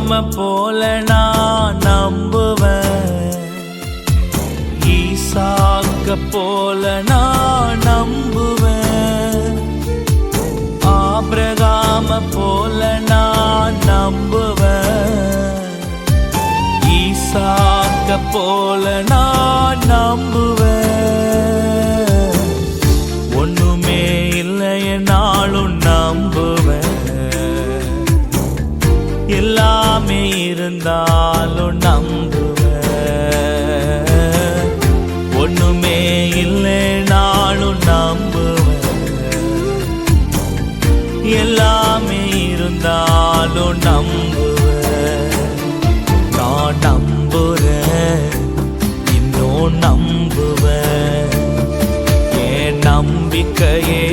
ஆபிரகாம போல நான் நம்புவேன். ஈசாக்க போல நான் நம்புவேன். ஆபிரகாம போல நான் நம்புவேன். ஈசாக்க போல நான் நம்புவேன். ஒண்ணுமே இல்லை நாளும் நம்புவேன். எல்லா எல்லாமே இருந்தாலும் நம்புவ ஒண்ணுமே இல்லைனாலும் நம்புவ எல்லாமே இருந்தாலும் நம்புவ நான் நம்புற இன்னும் நம்புவ என் நம்பிக்கையே